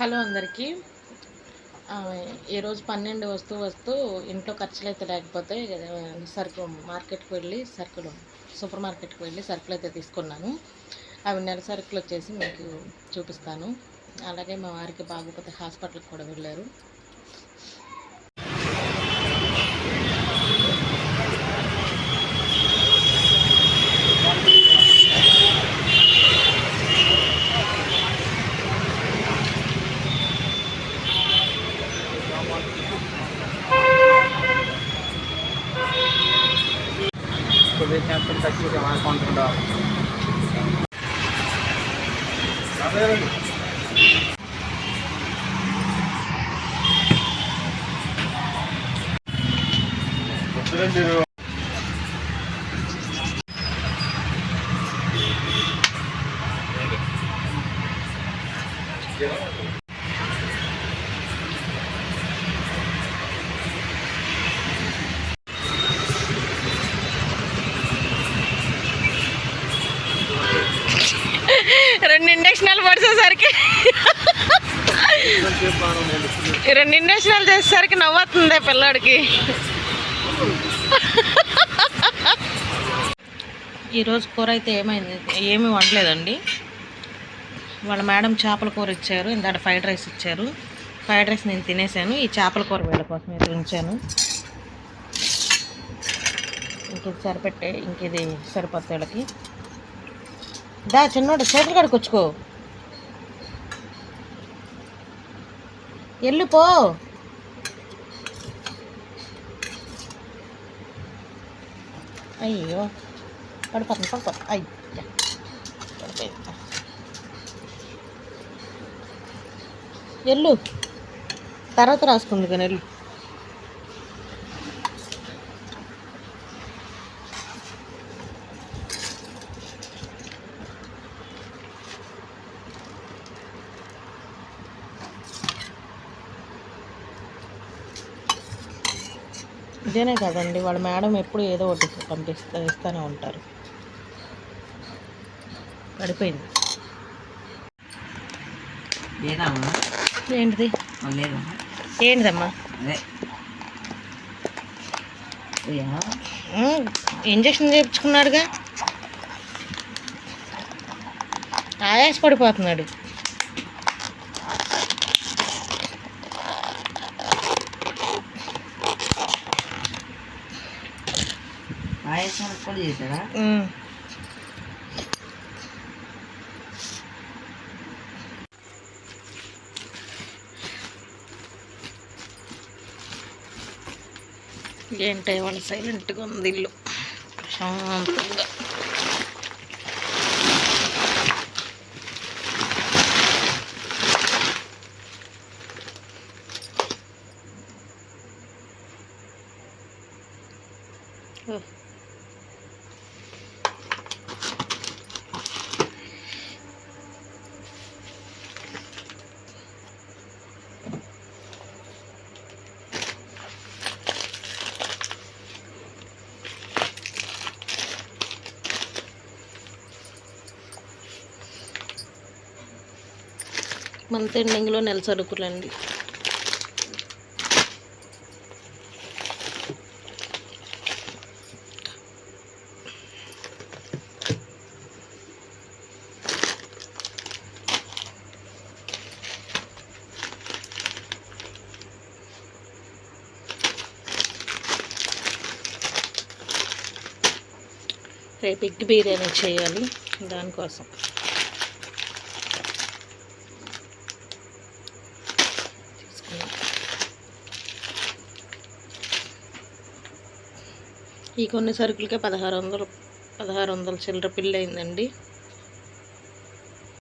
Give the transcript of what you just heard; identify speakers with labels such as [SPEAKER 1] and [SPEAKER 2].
[SPEAKER 1] Hello అందరికీ. ఈరోజు పన్నెండు వస్తూ వస్తూ ఇంట్లో ఖర్చులు అయితే లేకపోతే సరుకు మార్కెట్కి వెళ్ళి సరుకులు సూపర్ మార్కెట్కి వెళ్ళి సరుకులు అయితే తీసుకున్నాను. అవి నెల సరుకులు వచ్చేసి మీకు చూపిస్తాను. అలాగే మా వారికి బాగోపోతే హాస్పిటల్కి కూడా వెళ్ళారు.
[SPEAKER 2] इसको देखते हैं तुम टैक्सी के हमारे काउंटर डाल
[SPEAKER 1] రెండు ఇండక్షనాలు పడిసేసరికి రెండు ఇండక్షన్లు చేసేసరికి నవ్వుతుంది పిల్లాడికి. ఈరోజు కూర అయితే ఏమైంది? ఏమీ వండలేదండి. వాళ్ళ మేడం చేపల కూర ఇచ్చారు ఇందాక ఫ్రైడ్ రైస్ ఇచ్చారు. ఫ్రైడ్ రైస్ నేను తినేసాను ఈ చేపల కూర వీళ్ళ కోసం అయితే ఉంచాను. ఇంక ఇది సరిపెట్టే ఇంక ఇది సరిపోతే వాళ్ళకి. దా చిన్నోడు చేతులు కడుకొచ్చుకో వెళ్ళిపో అయ్యో పడిపోతుంది పడిపోతుంది అయ్యా పడిపోయింది ఎల్లు తర్వాత రాసుకుంది కానీ వెళ్ళు ఇదేనే కదండి వాళ్ళ మేడం ఎప్పుడు ఏదో ఒకటి పంపిస్తా ఇస్తూనే ఉంటారు. పడిపోయింది. ఏంటిది? ఏంటిదమ్మా? ఇంజక్షన్ చేయించుకున్నాడుగా ఆయాస పడిపోతున్నాడు
[SPEAKER 2] పాయసం కూడా చేశారా
[SPEAKER 1] ఉమ్. ఏంటో వాళ్ళ సైలెంట్గా ఉంది ఇల్లు ప్రశాంతంగా Ugh. మంత్ ఎండింగ్లో నెల సరుకులండి రేపు ఎగ్ బిర్యానీ చేయాలి దానికోసం. ఈ కొన్ని సరుకులకే పదహారు వందలు పదహారు వందల చిల్లర బిల్ అయిందండి.